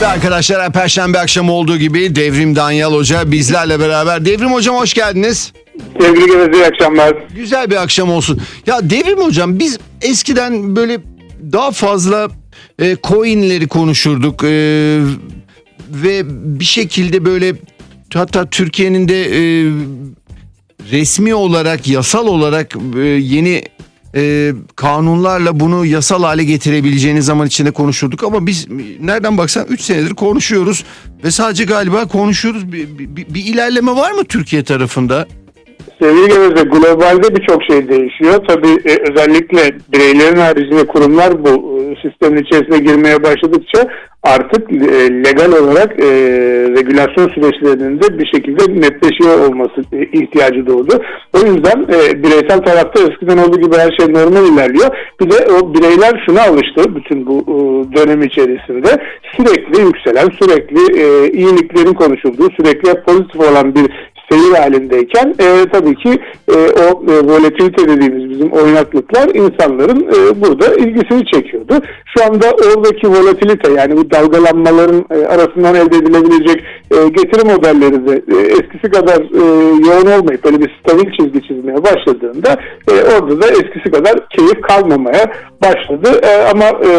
Ve arkadaşlar Perşembe akşamı olduğu gibi Devrim Danyal Hoca bizlerle beraber. Devrim Hocam hoş geldiniz. Sevgili Geveze iyi akşamlar. Güzel bir akşam olsun. Ya Devrim Hocam biz eskiden böyle daha fazla e, coinleri konuşurduk. E, ve bir şekilde böyle hatta Türkiye'nin de e, resmi olarak yasal olarak e, yeni e, kanunlarla bunu yasal hale getirebileceğiniz zaman içinde konuşurduk ama biz nereden baksan 3 senedir konuşuyoruz ve sadece galiba konuşuyoruz. Bir, bir, bir ilerleme var mı Türkiye tarafında? Sevgili Geveze globalde birçok şey değişiyor. Tabii e, özellikle bireylerin haricinde kurumlar bu e, sistemin içerisine girmeye başladıkça artık e, legal olarak e, regülasyon süreçlerinin de bir şekilde netleşiyor olması e, ihtiyacı doğdu. O yüzden e, bireysel tarafta eskiden olduğu gibi her şey normal ilerliyor. Bir de o bireyler şuna alıştı bütün bu e, dönem içerisinde sürekli yükselen, sürekli e, iyiliklerin konuşulduğu, sürekli pozitif olan bir seyir halindeyken e, tabii ki e, o e, volatilite dediğimiz bizim oynaklıklar insanların e, burada ilgisini çekiyordu. Şu anda oradaki volatilite yani bu dalgalanmaların e, arasından elde edilebilecek e, getiri modelleri de e, eskisi kadar e, yoğun olmayıp böyle bir stabil çizgi çizmeye başladığında e, orada da eskisi kadar keyif kalmamaya başladı. E, ama e,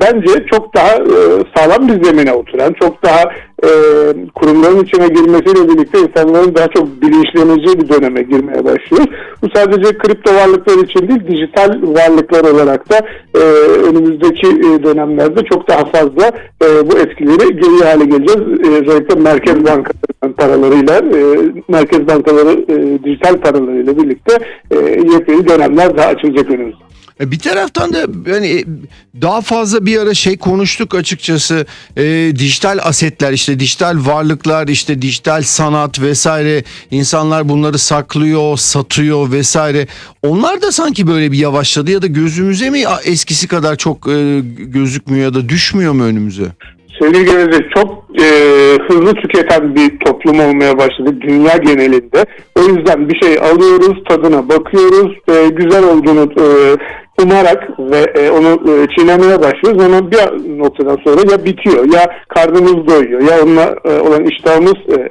bence çok daha e, sağlam bir zemine oturan, çok daha e, kurumların içine girmesiyle birlikte insanların daha çok bilinçleneceği bir döneme girmeye başlıyoruz. Bu sadece kripto varlıklar için değil, dijital varlıklar olarak da e, önümüzdeki e, dönemlerde çok daha fazla e, bu etkileri görüyor hale geleceğiz. E, özellikle merkez bankalarının paralarıyla, e, merkez bankaları e, dijital paralarıyla birlikte e, yepyeni dönemler daha açılacak önümüzde. E, Bir taraftan da yani daha fazla bir ara şey konuştuk açıkçası E, dijital asetler işte dijital varlıklar işte dijital sanat vesaire insanlar bunları saklıyor satıyor vesaire onlar da sanki böyle bir yavaşladı ya da gözümüze mi eskisi kadar çok e, gözükmüyor ya da düşmüyor mu önümüze? Sevgili Geveze çok e, hızlı tüketen bir toplum olmaya başladı dünya genelinde. O yüzden bir şey alıyoruz, tadına bakıyoruz, e, güzel olduğunu e, umarak ve e, onu e, çiğnemeye başlıyoruz. Ama bir noktadan sonra ya bitiyor ya karnımız doyuyor ya onunla e, olan iştahımız e,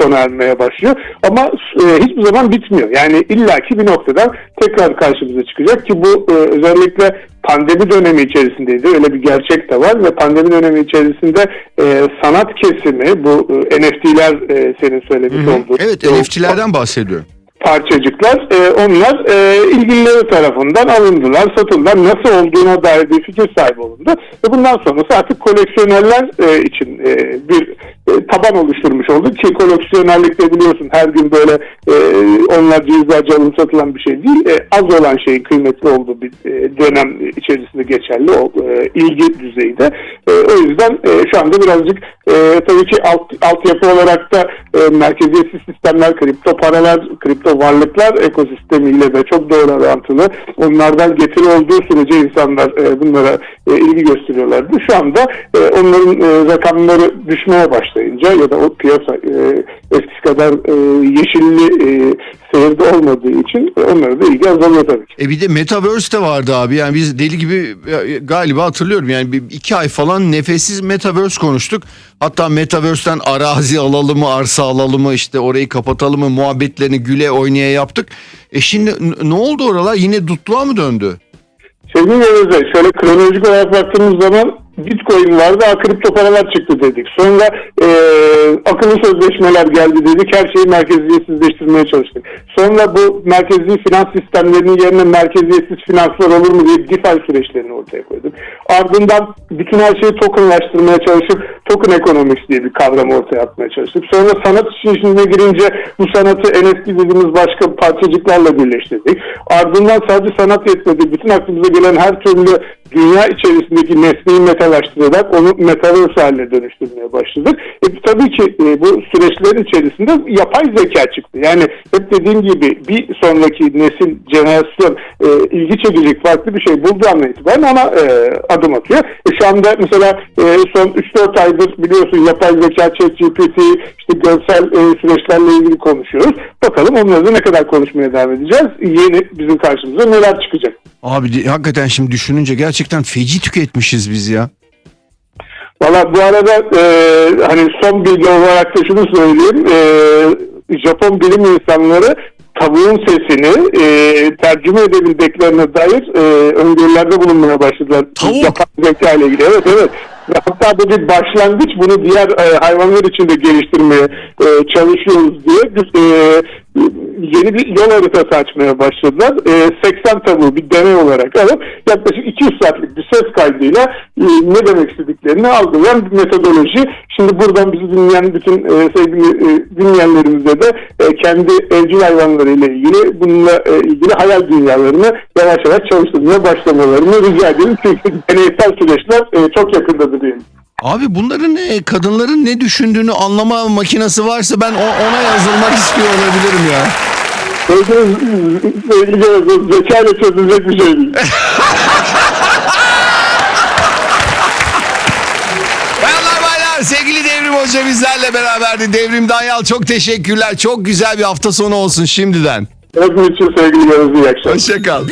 sona ermeye başlıyor. Ama e, hiçbir zaman bitmiyor. Yani illaki bir noktadan tekrar karşımıza çıkacak ki bu e, özellikle pandemi dönemi içerisindeydi. Öyle bir gerçek de var ve pandemi dönemi içerisinde e, sanat kesimi bu e, NFT'ler e, senin söylemiş olduğun. Evet o NFT'lerden bahsediyorum. Parçacıklar e, onlar e, ilgilileri tarafından alındılar, satıldılar. Nasıl olduğuna dair bir fikir sahibi olundu. Ve bundan sonrası artık koleksiyonerler e, için e, bir taban oluşturmuş oldu. Ki koleksiyonerlik de biliyorsun her gün böyle e, onlarca yüzlerce alım satılan bir şey değil. E, az olan şeyin kıymetli olduğu bir e, dönem içerisinde geçerli o e, ilgi düzeyinde. E, o yüzden e, şu anda birazcık e, tabii ki alt, altyapı olarak da e, merkeziyetsiz sistemler, kripto paralar, kripto varlıklar ekosistemiyle de çok doğru orantılı. Onlardan getiri olduğu sürece insanlar e, bunlara e, ilgi gösteriyorlardı. Şu anda e, onların e, rakamları düşmeye başlayınca ya da o piyasa e, eskisi kadar e, yeşilli e, seyirde olmadığı için e, onlara da ilgi azalıyor tabii ki. E bir de Metaverse de vardı abi. Yani biz deli gibi e, galiba hatırlıyorum. Yani bir iki ay falan nefessiz Metaverse konuştuk. Hatta Metaverse'ten arazi alalım mı, arsa alalım mı, işte orayı kapatalım mı muhabbetlerini güle oynaya yaptık. E şimdi ne oldu oralar? Yine dutluğa mı döndü? Sevgili Yavuz'a şöyle kronolojik olarak baktığımız zaman Bitcoin vardı, kripto paralar çıktı dedik. Sonra e, akıllı sözleşmeler geldi dedik, her şeyi merkeziyetsizleştirmeye çalıştık. Sonra bu merkezi finans sistemlerinin yerine merkeziyetsiz finanslar olur mu diye DeFi süreçlerini ortaya koyduk. Ardından bütün her şeyi tokenlaştırmaya çalışıp token economics diye bir kavram ortaya atmaya çalıştık. Sonra sanat işin içine girince bu sanatı NFT dediğimiz başka parçacıklarla birleştirdik. Ardından sadece sanat yetmedi. Bütün aklımıza gelen her türlü dünya içerisindeki nesneyi metalaştırarak onu metaverse haline dönüştürmeye başladık. E, tabii ki e, bu süreçlerin içerisinde yapay zeka çıktı. Yani hep dediğim gibi bir sonraki nesil, jenerasyon e, ilgi çekecek farklı bir şey bulduğu andan itibaren ona e, adım atıyor. E, şu anda mesela e, son 3-4 aydır biliyorsun yapay zeka, ChatGPT, işte görsel e, süreçlerle ilgili konuşuyoruz. Bakalım onları da ne kadar konuşmaya devam edeceğiz. Yeni bizim karşımıza neler çıkacak. Abi hakikaten şimdi düşününce gerçekten feci tüketmişiz biz ya. Valla bu arada e, hani son bilgi olarak da şunu söyleyeyim. E, Japon bilim insanları tavuğun sesini e, tercüme edebildiklerine dair e, öngörülerde bulunmaya başladılar. Tavuk? Japon zeka ile ilgili. Evet evet. Ve hatta bu bir başlangıç. Bunu diğer e, hayvanlar için de geliştirmeye e, çalışıyoruz diye e, yeni bir yol haritası açmaya başladılar. E, 80 tavuğu bir deney olarak alıp yaklaşık 200 saatlik bir ses kaydıyla e, ne demek istediklerini algılayan bir metodoloji. Şimdi buradan bizi dinleyen bütün e, sevgili e, dinleyenlerimize de e, kendi evcil hayvanları ile ilgili bununla e, ilgili hayal dünyalarını yavaş yavaş çalıştırmaya başlamalarını rica ederim. Çünkü deneysel süreçler e, çok yakındadır diyelim. Abi bunların e, kadınların ne düşündüğünü anlama makinesi varsa ben o- ona yazılmak istiyor olabilirim ya. Sevgili zekayla çözülecek bir şey değil. Bayanlar baylar sevgili Devrim Hoca bizlerle beraberdi. Devrim Danyal çok teşekkürler. Çok güzel bir hafta sonu olsun şimdiden. Hepiniz için sevgili Yavuz iyi akşamlar. Hoşçakal.